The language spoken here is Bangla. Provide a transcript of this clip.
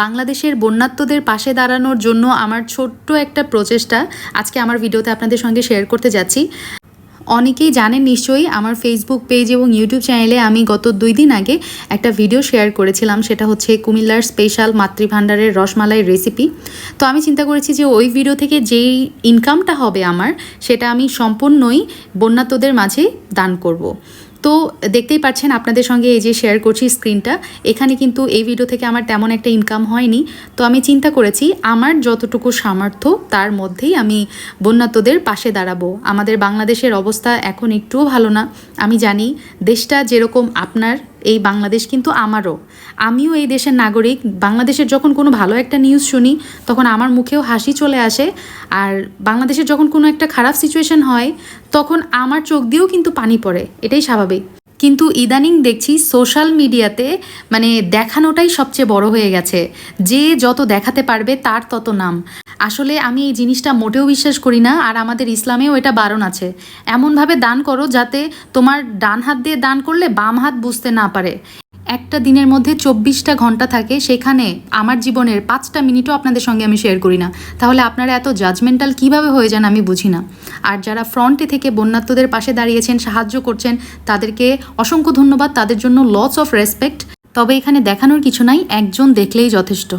বাংলাদেশের বন্যাত্মদের পাশে দাঁড়ানোর জন্য আমার ছোট্ট একটা প্রচেষ্টা আজকে আমার ভিডিওতে আপনাদের সঙ্গে শেয়ার করতে যাচ্ছি অনেকেই জানেন নিশ্চয়ই আমার ফেসবুক পেজ এবং ইউটিউব চ্যানেলে আমি গত দুই দিন আগে একটা ভিডিও শেয়ার করেছিলাম, সেটা হচ্ছে কুমিল্লার স্পেশাল মাতৃভাণ্ডারের রসমালাইয়ের রেসিপি তো আমি চিন্তা করেছি যে ওই ভিডিও থেকে যেই ইনকামটা হবে আমার, সেটা আমি সম্পূর্ণই বন্যাত্মদের মাঝে দান করব। তো দেখতেই পাচ্ছেন আপনাদের সঙ্গে এই যে শেয়ার করছি স্ক্রিনটা এখানে কিন্তু এই ভিডিও থেকে আমার তেমন একটা ইনকাম হয়নি। তো আমি চিন্তা করেছি, আমার যতটুকু সামর্থ্য তার মধ্যেই আমি বন্যাতদের পাশে দাঁড়াবো। আমাদের বাংলাদেশের অবস্থা এখন একটুও ভালো না। আমি জানি দেশটা যেরকম আপনার এই বাংলাদেশ কিন্তু আমারও। আমিও এই দেশের নাগরিক। বাংলাদেশের যখন কোনো ভালো একটা নিউজ শুনি, তখন আমার মুখেও হাসি চলে আসে। আর বাংলাদেশের যখন কোনো একটা খারাপ সিচুয়েশন হয়, তখন আমার চোখ দিয়েও কিন্তু পানি পড়ে। এটাই স্বাভাবিক। কিন্তু ইদানিং দেখছি সোশ্যাল মিডিয়াতে মানে দেখানোটাই সবচেয়ে বড় হয়ে গেছে। যে যত দেখাতে পারবে তার তত নাম। আসলে আমি এই জিনিসটা মোটেও বিশ্বাস করি না আর আমাদের ইসলামেও এটা বারণ আছে। এমনভাবে দান করো যাতে তোমার ডান হাত দিয়ে দান করলে বাম হাত বুঝতে না পারে। একটা দিনের মধ্যে চব্বিশটা ঘণ্টা থাকে, সেখানে আমার জীবনের পাঁচটা মিনিটও আপনাদের সঙ্গে আমি শেয়ার করি না। তাহলে আপনারা এত জাজমেন্টাল কীভাবে হয়ে যান আমি বুঝি না। আর যারা ফ্রন্টে থেকে বন্যাত্মদের পাশে দাঁড়িয়েছেন, সাহায্য করছেন, তাদেরকে অসংখ্য ধন্যবাদ। তাদের জন্য লস অফ রেসপেক্ট তবে এখানে দেখানোর কিছু নাই, একজন দেখলেই যথেষ্ট।